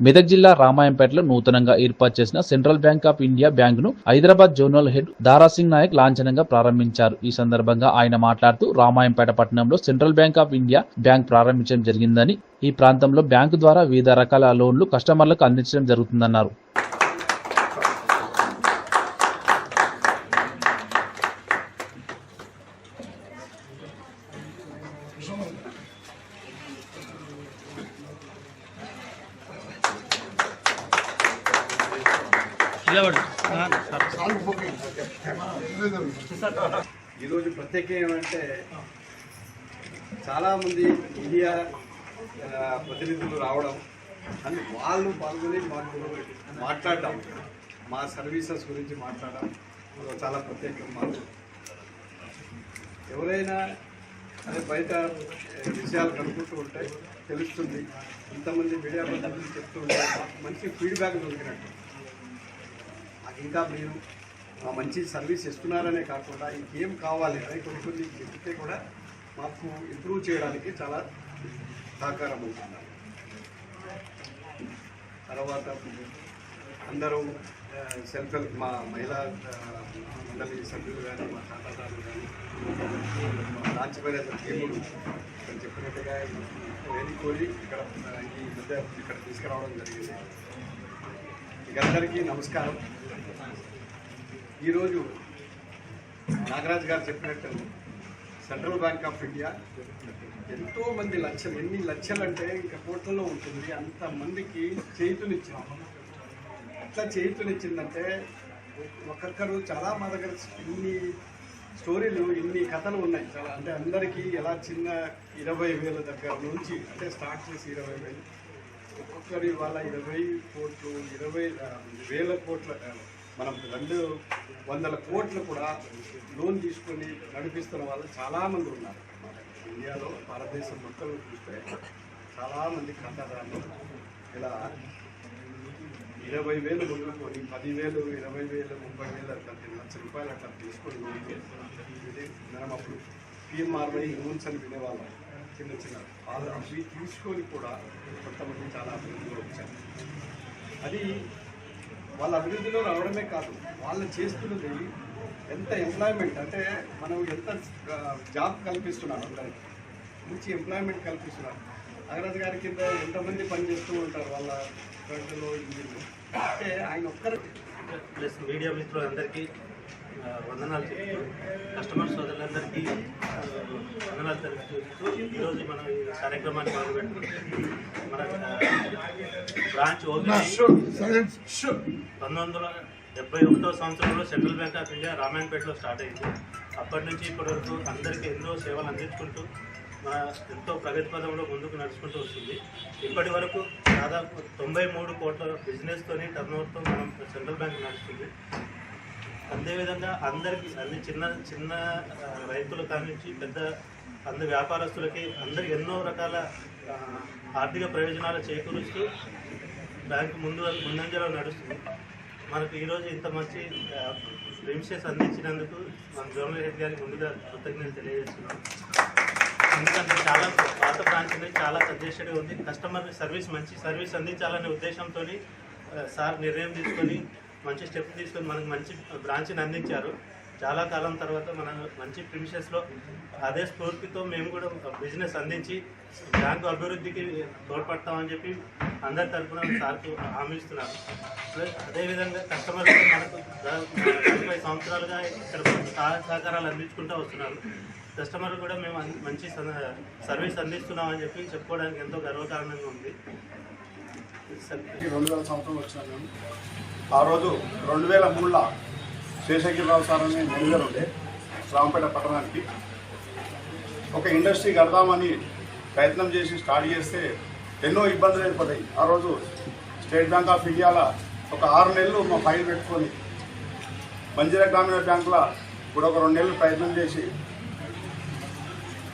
మెదక్ జిల్లా రామాయంపేటలో నూతనంగా ఏర్పాటు చేసిన సెంట్రల్ బ్యాంక్ ఆఫ్ ఇండియా బ్యాంకును హైదరాబాద్ జోనల్ హెడ్ దారాసింగ్ నాయక్ లాంఛనంగా ప్రారంభించారు. ఈ సందర్భంగా ఆయన మాట్లాడుతూ రామాయంపేట పట్టణంలో central bank of India bank ప్రారంభించడం జరిగిందని ఈ ప్రాంతంలో బ్యాంకు ద్వారా వివిధ రకాల లోన్లు కస్టమర్లకు అందించడం జరుగుతుందన్నారు. ఈరోజు ప్రత్యేకం ఏమంటే చాలామంది మీడియా ప్రతినిధులు రావడం అని వాళ్ళు పాల్గొని మాకు మాట్లాడడం మా సర్వీసెస్ గురించి మాట్లాడడం చాలా ప్రత్యేకం మాకు. ఎవరైనా అదే బయట విషయాలు కనుక్కుంటూ ఉంటే తెలుస్తుంది. ఇంతమంది మీడియా ప్రతినిధులు చెప్తూ ఉంటే మంచి ఫీడ్బ్యాక్ దొరికినట్టు. ఇంకా మీరు మంచి సర్వీస్ ఇస్తున్నారనే కాకుండా ఇంకేం కావాలి అని కొన్ని కొన్ని చెప్తే కూడా మాకు ఇంప్రూవ్ చేయడానికి చాలా సహకారం అవుతుంది తర్వాత అందరూ సెల్ఫ్ హెల్ప్ మా మహిళా మండలి సభ్యులు కానీ మా ఖాతాదారులు కానీ మా రాజ్యపేట టీములు ఇక్కడ చెప్పినట్టుగా వేడుకోలి ఇక్కడ ఈ మధ్య ఇక్కడ తీసుకురావడం జరిగింది అందరికీ నమస్కారం. ఈరోజు నాగరాజ్ గారు చెప్పినట్టు సెంట్రల్ బ్యాంక్ ఆఫ్ ఇండియా ఎంతో మంది లక్షలు ఎన్ని లక్షలు అంటే ఇంకా కోట్లలో ఉంటుంది. అంత మందికి చేతునిచ్చింది ఎట్లా చేతునిచ్చిందంటే ఒక్కొక్కరు చాలా మా దగ్గర ఇన్ని స్టోరీలు ఇన్ని కథలు ఉన్నాయి. చాలా అంటే అందరికీ ఎలా చిన్న ఇరవై వేల దగ్గర నుంచి అంటే స్టార్ట్ చేసి ఇరవై వేలు ఒక్కొక్కరి వాళ్ళ ఇరవై కోట్లు ఇరవై వేల కోట్ల మనం రెండు వందల కోట్లు కూడా లోన్ తీసుకొని నడిపిస్తున్న వాళ్ళు చాలామంది ఉన్నారు. మన ఇండియాలో భారతదేశం మొత్తం చూస్తే చాలామంది ఖాతాదారులు. ఇలా ఇరవై వేలు మొదలుకొని పదివేలు ఇరవై వేలు ముప్పై వేలు అట్లా లక్ష రూపాయలు అట్లా తీసుకొని మనం అప్పుడు పిఎంఆర్వై లోన్స్ అని వినేవాళ్ళం. చిన్న చిన్న వాళ్ళు అవి తీసుకొని కూడా కొంతమంది చాలా అభివృద్ధిలో వచ్చారు. అది వాళ్ళ అభివృద్ధిలో రావడమే కాదు వాళ్ళు చేస్తున్నది ఎంత ఎంప్లాయ్మెంట్ అంటే మనం ఎంత జాబ్ కల్పిస్తున్నాం అందరికి మంచి ఎంప్లాయ్మెంట్ కల్పిస్తున్నారు నాగరాజు గారి కింద ఎంతమంది పనిచేస్తూ ఉంటారు వాళ్ళ గంటలో ఇంజిన్లో అంటే ఆయన ఒక్కరు ప్లస్ మీడియా మిత్రులందరికీ అందరికీ వందనాలు చెప్తూ కస్టమర్ సోదరులందరికీ వందనాలు తెలుపుతూ ఈరోజు మనం ఈ కార్యక్రమాన్ని మొదలుపెట్టు మన బ్రాంచ్ ఓపెన్ పంతొమ్మిది వందల డెబ్బై ఒకటో సంవత్సరంలో సెంట్రల్ బ్యాంక్ ఆఫ్ ఇండియా రామాయణపేటలో స్టార్ట్ అయింది. అప్పటి నుంచి ఇప్పటి వరకు అందరికీ ఎన్నో సేవలు అందించుకుంటూ మన ఎంతో ప్రగతి పదంలో ముందుకు నడుచుకుంటూ వస్తుంది. ఇప్పటి వరకు దాదాపు తొంభై మూడు కోట్ల బిజినెస్తోని టర్నోవర్తో మనం సెంట్రల్ బ్యాంక్ నడుస్తుంది. అదేవిధంగా అందరికీ అన్ని చిన్న చిన్న రైతులు రైతుల పెద్ద అందరి వ్యాపారస్తులకి అందరికి ఎన్నో రకాల ఆర్థిక ప్రయోజనాలు చేకూరుస్తూ బ్యాంకు ముందు ముందంజలో నడుస్తుంది. మనకు ఈరోజు ఇంత మంచి రిమిషన్స్ అందించినందుకు మన జోనల్ హెడ్ గారికి ముందుగా కృతజ్ఞతలు తెలియజేస్తున్నాం. ఎందుకంటే చాలా పాత బ్రాంచ్ అనేది చాలా సజెస్టెడ్గా ఉంది. కస్టమర్ సర్వీస్ మంచి సర్వీస్ అందించాలనే ఉద్దేశంతో సార్ నిర్ణయం తీసుకొని మంచి స్టెప్ తీసుకొని మనకు మంచి బ్రాంచ్ని అందించారు. చాలా కాలం తర్వాత మన మంచి ప్రిమిషెస్లో అదే స్ఫూర్తితో మేము కూడా బిజినెస్ అందించి బ్యాంకు అభివృద్ధికి తోడ్పడతామని చెప్పి అందరి తరఫున సార్కు హామీస్తున్నారు అదేవిధంగా కస్టమర్ మనకు నలభై సంవత్సరాలుగా ఇక్కడ సహాయ సహకారాలు అందించుకుంటూ వస్తున్నారు. కస్టమర్ కూడా మేము మంచి స- సర్వీస్ అందిస్తున్నామని చెప్పి చెప్పుకోవడానికి ఎంతో గర్వకారణంగా ఉంది. రెండు వేల సంవత్సరం వచ్చాను మేము ఆ రోజు రెండు వేల మూడులో శేషగిరిరావు సార్ అనే మేనేజర్ ఉండే రాంపేట పట్టణానికి. ఒక ఇండస్ట్రీ కడదామని ప్రయత్నం చేసి స్టార్ట్ చేస్తే ఎన్నో ఇబ్బందులు ఏర్పడ్డాయి. ఆ రోజు స్టేట్ బ్యాంక్ ఆఫ్ ఇండియాలో ఒక ఆరు నెలలు మా ఫైల్ పెట్టుకొని మంజీర గ్రామీణ బ్యాంకులో కూడా ఒక రెండు నెలలు ప్రయత్నం చేసి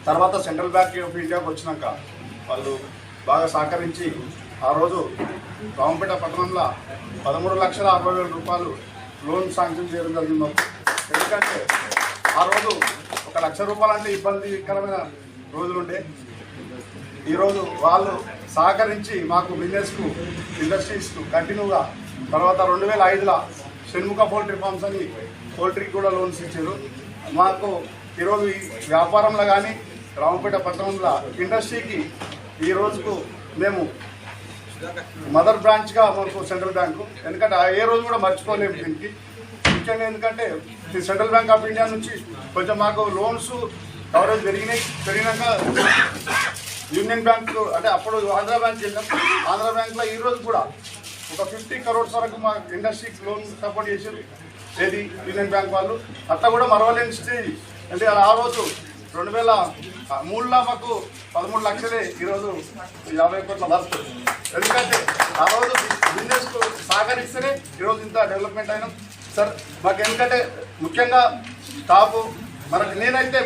తర్వాత సెంట్రల్ బ్యాంక్ ఆఫ్ ఇండియాకి వచ్చినాక వాళ్ళు బాగా సహకరించి ఆ రోజు రామపేట పట్టణంలో పదమూడు లక్షల అరవై వేల రూపాయలు లోన్ శాంక్షన్ చేయడం జరిగింది. ఎందుకంటే ఆ రోజు ఒక లక్ష రూపాయలు అంటే ఇబ్బందికరమైన రోజులుండే. ఈరోజు వాళ్ళు సహకరించి మాకు బిజినెస్కు ఇండస్ట్రీస్కు కంటిన్యూగా తర్వాత రెండు వేల ఐదులో షణ్ముఖ పోల్ట్రీ ఫార్మ్స్ అని పోల్ట్రీకి కూడా లోన్స్ ఇచ్చారు. మాకు ఈరోజు ఈ వ్యాపారంలో కానీ రామపేట పట్టణంలో ఇండస్ట్రీకి ఈ రోజుకు మేము మదర్ బ్రాంచ్గా మనకు సెంట్రల్ బ్యాంకు. ఎందుకంటే ఆ ఏ రోజు కూడా మర్చిపోలేము దీనికి. ముఖ్యంగా ఎందుకంటే సెంట్రల్ బ్యాంక్ ఆఫ్ ఇండియా నుంచి కొంచెం మాకు లోన్స్ కవరేజ్ పెరిగినాయి పెరిగినాక యూనియన్ బ్యాంక్ అంటే అప్పుడు ఆంధ్ర బ్యాంక్ వెళ్ళాం. ఆంధ్ర బ్యాంక్లో ఈ రోజు కూడా ఒక ఫిఫ్టీ కరోడ్స్ వరకు మా ఇండస్ట్రీకి లోన్ సపోర్ట్ చేశారు. ఏది యూనియన్ బ్యాంక్ వాళ్ళు. అట్లా కూడా మరవలేని స్టేజ్ అంటే ఆ రోజు రెండు వేల మూడులో మాకు పదమూడు లక్షలే ఈరోజు యాభై కోట్ల వర్త్ ఎందుకంటే ఆ రోజు బిజినెస్ సహకరిస్తేనే ఈరోజు ఇంత డెవలప్మెంట్ అయినాం. సార్ మాకు ఎందుకంటే ముఖ్యంగా స్టాఫ్ మనకు నేనైతే